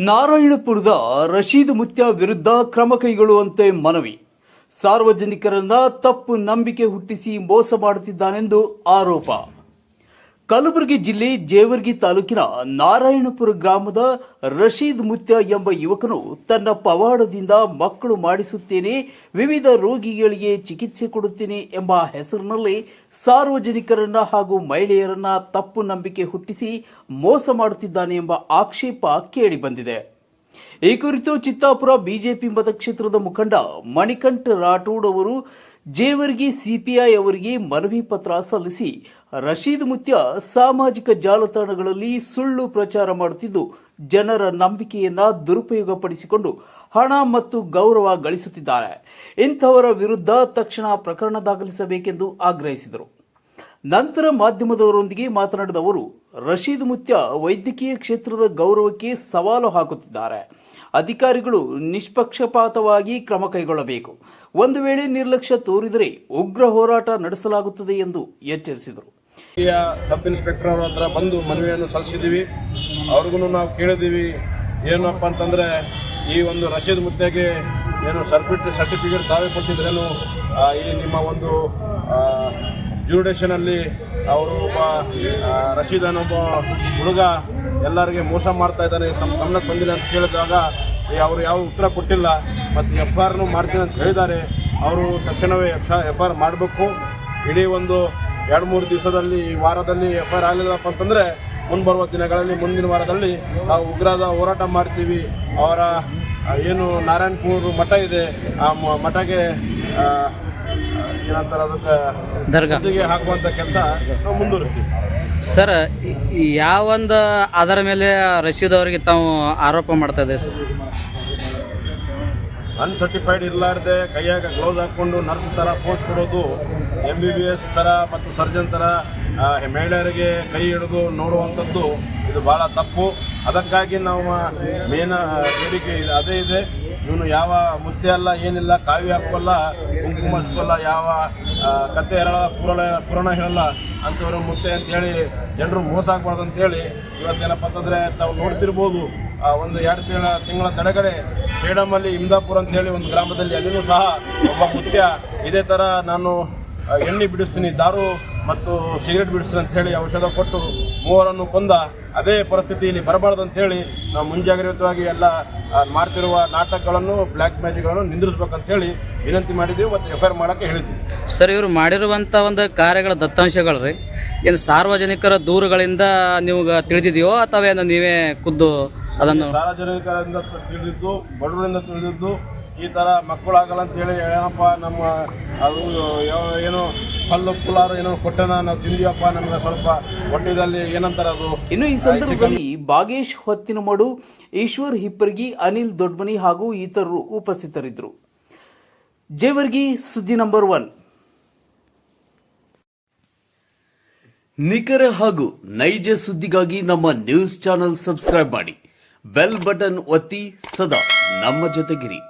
ನಾರಾಯಣಪುರದ ರಶೀದ್ ಮುತ್ಯ ವಿರುದ್ಧ ಕ್ರಮ ಕೈಗೊಳ್ಳುವಂತೆ ಮನವಿ. ಸಾರ್ವಜನಿಕರನ್ನ ತಪ್ಪು ನಂಬಿಕೆ ಹುಟ್ಟಿಸಿ ಮೋಸ ಮಾಡುತ್ತಿದ್ದಾನೆಂದು ಆರೋಪ. ಕಲಬುರಗಿ ಜಿಲ್ಲೆ ಜೇವರ್ಗಿ ತಾಲೂಕಿನ ನಾರಾಯಣಪುರ ಗ್ರಾಮದ ರಶೀದ್ ಮುತ್ಯ ಎಂಬ ಯುವಕನು ತನ್ನ ಪವಾಡದಿಂದ ಮಕ್ಕಳು ಮಾಡಿಸುತ್ತೇನೆ, ವಿವಿಧ ರೋಗಿಗಳಿಗೆ ಚಿಕಿತ್ಸೆ ಕೊಡುತ್ತೇನೆ ಎಂಬ ಹೆಸರಿನಲ್ಲಿ ಸಾರ್ವಜನಿಕರನ್ನ ಹಾಗೂ ಮಹಿಳೆಯರನ್ನ ತಪ್ಪು ನಂಬಿಕೆ ಹುಟ್ಟಿಸಿ ಮೋಸ ಮಾಡುತ್ತಿದ್ದಾನೆ ಎಂಬ ಆಕ್ಷೇಪ ಕೇಳಿಬಂದಿದೆ. ಈ ಕುರಿತು ಚಿತ್ತಾಪುರ ಬಿಜೆಪಿ ಮತಕ್ಷೇತ್ರದ ಮುಖಂಡ ಮಣಿಕಂಠ ರಾಠೋಡ್ ಅವರು ಜೇವರ್ಗಿ ಸಿಪಿಐ ಅವರಿಗೆ ಮನವಿ ಪತ್ರ ಸಲ್ಲಿಸಿ ರಶೀದ್ ಮುತ್ಯ ಸಾಮಾಜಿಕ ಜಾಲತಾಣಗಳಲ್ಲಿ ಸುಳ್ಳು ಪ್ರಚಾರ ಮಾಡುತ್ತಿದ್ದು, ಜನರ ನಂಬಿಕೆಯನ್ನ ದುರುಪಯೋಗಪಡಿಸಿಕೊಂಡು ಹಣ ಮತ್ತು ಗೌರವ ಗಳಿಸುತ್ತಿದ್ದಾರೆ. ಇಂಥವರ ವಿರುದ್ಧ ತಕ್ಷಣ ಪ್ರಕರಣ ದಾಖಲಿಸಬೇಕೆಂದು ಆಗ್ರಹಿಸಿದರು. ನಂತರ ಮಾಧ್ಯಮದವರೊಂದಿಗೆ ಮಾತನಾಡಿದ ಅವರು, ರಶೀದ್ ಮುತ್ಯ ವೈದ್ಯಕೀಯ ಕ್ಷೇತ್ರದ ಗೌರವಕ್ಕೆ ಸವಾಲು ಹಾಕುತ್ತಿದ್ದಾರೆ. ಅಧಿಕಾರಿಗಳು ನಿಷ್ಪಕ್ಷಪಾತವಾಗಿ ಕ್ರಮ ಕೈಗೊಳ್ಳಬೇಕು. ಒಂದು ವೇಳೆ ನಿರ್ಲಕ್ಷ್ಯ ತೋರಿದರೆ ಉಗ್ರ ಹೋರಾಟ ನಡೆಸಲಾಗುತ್ತದೆ ಎಂದು ಎಚ್ಚರಿಸಿದರು. ಸಬ್ ಇನ್ಸ್ಪೆಕ್ಟರ್ ಅವ್ರ ಹತ್ರ ಬಂದು ಮನವಿಯನ್ನು ಸಲ್ಲಿಸಿದ್ದೀವಿ. ಅವ್ರಿಗೂ ನಾವು ಕೇಳಿದ್ದೀವಿ, ಏನಪ್ಪ ಅಂತಂದರೆ ಈ ಒಂದು ರಶೀದ್ ಮುದ್ದೆಗೆ ಏನು ಸರ್ಬಿಟ್ ಸರ್ಟಿಫಿಕೇಟ್ ತಾವೇ ಕೊಟ್ಟಿದ್ರೇನು ಈ ನಿಮ್ಮ ಒಂದು ಜ್ಯೂರಿಡೇಷನಲ್ಲಿ ಅವರು ಒಬ್ಬ ರಶೀದ್ ಅನ್ನೋ ಹುಡುಗ ಎಲ್ಲರಿಗೆ ಮೋಸ ಮಾಡ್ತಾ ಇದ್ದಾನೆ ನಮ್ಮ ಗಮನಕ್ಕೆ ಬಂದಿಲ್ಲ ಅಂತ ಕೇಳಿದಾಗ ಅವರು ಯಾವ ಉತ್ತರ ಕೊಟ್ಟಿಲ್ಲ ಮತ್ತು ಎಫ್ ಆರ್ನು ಮಾಡ್ತೀನಿ ಅಂತ ಹೇಳಿದ್ದಾರೆ. ಅವರು ತಕ್ಷಣವೇ ಎಫ್ ಎಫ್ ಆರ್ ಮಾಡಬೇಕು. ಇಡೀ ಒಂದು ಎರಡು ಮೂರು ದಿವಸದಲ್ಲಿ ಈ ವಾರದಲ್ಲಿ ಎಫ್ ಐ ಆರ್ ಆಗಲಿಲ್ಲಪ್ಪ ಅಂತಂದರೆ ಮುಂಬರುವ ದಿನಗಳಲ್ಲಿ ಮುಂದಿನ ವಾರದಲ್ಲಿ ನಾವು ಉಗ್ರದ ಹೋರಾಟ ಮಾಡ್ತೀವಿ. ಅವರ ಏನು ನಾರಾಯಣಪುರ ಮಠ ಇದೆ ಆ ಮಠಗೆ ಮಠಕ್ಕೆ ಏನಂತಾರೆ ಅದಕ್ಕೆ ಹಾಕುವಂಥ ಕೆಲಸ ನಾವು ಮುಂದುವರಿಸ್ತೀವಿ. ಸರ್ ಯಾವೊಂದು ಅದರ ಮೇಲೆ ರಶೀದ್ ಅವರಿಗೆ ತಾವು ಆರೋಪ ಮಾಡ್ತಾ ಇದ್ದೀರಿ ಸರ್? ಅನ್ಸರ್ಟಿಫೈಡ್ ಇರಲಾರ್ದೆ ಕೈಯಾಗ ಗ್ಲೌಸ್ ಹಾಕ್ಕೊಂಡು ನರ್ಸ್ ಥರ ಪೋಸ್ಟ್ ಕೊಡೋದು ಎಂ ಬಿ ಬಿ ಎಸ್ ಥರ ಮತ್ತು ಸರ್ಜನ್ ಥರ ಮಹಿಳೆಯರಿಗೆ ಕೈ ಹಿಡಿದು ನೋಡುವಂಥದ್ದು ಇದು ಭಾಳ ತಪ್ಪು. ಅದಕ್ಕಾಗಿ ನಾವು ಮೇನ ಬೇಡಿಕೆ ಇದೆ. ಅದೇ ಇದೆ. ಇವನು ಯಾವ ಮುದ್ದೆ ಅಲ್ಲ, ಏನಿಲ್ಲ ಕಾವಿ ಹಾಕೋಲ್ಲ ಕುಂಕುಮ ಯಾವ ಕತೆ ಹೇಳಲ್ಲ ಪುರಾಣ ಪುರಾಣ ಹೇಳಲ್ಲ, ಅಂಥವ್ರು ಮುತ್ತೆ ಅಂತೇಳಿ ಜನರು ಮೋಸ ಆಗ್ಬಾರ್ದು ಅಂತೇಳಿ ಇವತ್ತೇನಪ್ಪ ಅಂತಂದರೆ ತಾವು ನೋಡ್ತಿರ್ಬೋದು ಒಂದು ಎರಡು ತಿಂಗಳ ತಿಂಗಳ ತಡೆಗಡೆ ಸೇಡಮಲ್ಲಿ ಇಮ್ದಾಪುರ ಅಂತೇಳಿ ಒಂದು ಗ್ರಾಮದಲ್ಲಿ ಅಲ್ಲಿನೂ ಸಹ ಒಬ್ಬ ಮುತ್ಯ, ಇದೇ ಥರ ನಾನು ಎಣ್ಣೆ ಬಿಡಿಸ್ತೀನಿ, ದಾರು ಮತ್ತು ಸಿಗರೇಟ್ ಅಂತ ಹೇಳಿ ಔಷಧ ಕೊಟ್ಟು ಮೂವರನ್ನು ಕೊಂದ ಅದೇ ಪರಿಸ್ಥಿತಿ ಇಲ್ಲಿ ಬರಬಾರ್ದು ಅಂತೇಳಿ ನಾವು ಮುಂಜಾಗ್ರತವಾಗಿ ಎಲ್ಲ ಮಾಡ್ತಿರುವ ನಾಟಕಗಳನ್ನು ಬ್ಲ್ಯಾಕ್ ಮ್ಯಾಜಿಕ್ಗಳನ್ನು ನಿಂದಿರಿಸ್ಬೇಕಂತ ಹೇಳಿ ವಿನಂತಿ ಮಾಡಿದ್ದೀವಿ ಮತ್ತು ಎಫ್ ಐ ಆರ್ ಮಾಡೋಕ್ಕೆ ಹೇಳಿದ್ವಿ. ಸರ್ ಇವರು ಮಾಡಿರುವಂಥ ಒಂದು ಕಾರ್ಯಗಳ ದತ್ತಾಂಶಗಳು ರೀ. ಏನು ಸಾರ್ವಜನಿಕರ ದೂರುಗಳಿಂದ ನೀವು ತಿಳಿದಿದೆಯೋ ಅಥವಾ ಏನು ನೀವೇ ಖುದ್ದು ಅದನ್ನು ಸಾರ್ವಜನಿಕರಿಂದ ತಿಳಿದಿದ್ದು ಬಡವರಿಂದ ತಿಳಿದಿದ್ದು ಈ ಥರ ಮಕ್ಕಳಾಗಲ್ಲ ಅಂತೇಳಿ ಏನಪ್ಪ ನಮ್ಮ ಅದು ಏನು ಹಲ್ಲು ಕುಲಾರ ಏನೋ ಕೊಟ್ಟನ ನಾವು ತಿಂದಿಯಪ್ಪ ನಮ್ಗೆ ಸ್ವಲ್ಪ ಹೊಟ್ಟೆದಲ್ಲಿ ಏನಂತಾರೆ ಅದು? ಇನ್ನು ಈ ಸಂದರ್ಭದಲ್ಲಿ ಬಾಗೇಶ್ ಹೊತ್ತಿನಮಡು ಈಶ್ವರ್ ಹಿಪ್ಪರ್ಗಿ ಅನಿಲ್ ದೊಡ್ಮನಿ ಹಾಗೂ ಇತರರು ಉಪಸ್ಥಿತರಿದ್ದರು. ಜೇವರ್ಗಿ ಸುದ್ದಿ ನಂಬರ್ ಒನ್. ನಿಖರ ಹಾಗೂ ನೈಜ ಸುದ್ದಿಗಾಗಿ ನಮ್ಮ ನ್ಯೂಸ್ ಚಾನೆಲ್ ಸಬ್ಸ್ಕ್ರೈಬ್ ಮಾಡಿ. ಬೆಲ್ ಬಟನ್ ಒತ್ತಿ ಸದಾ ನಮ್ಮ ಜೊತೆಗಿರಿ.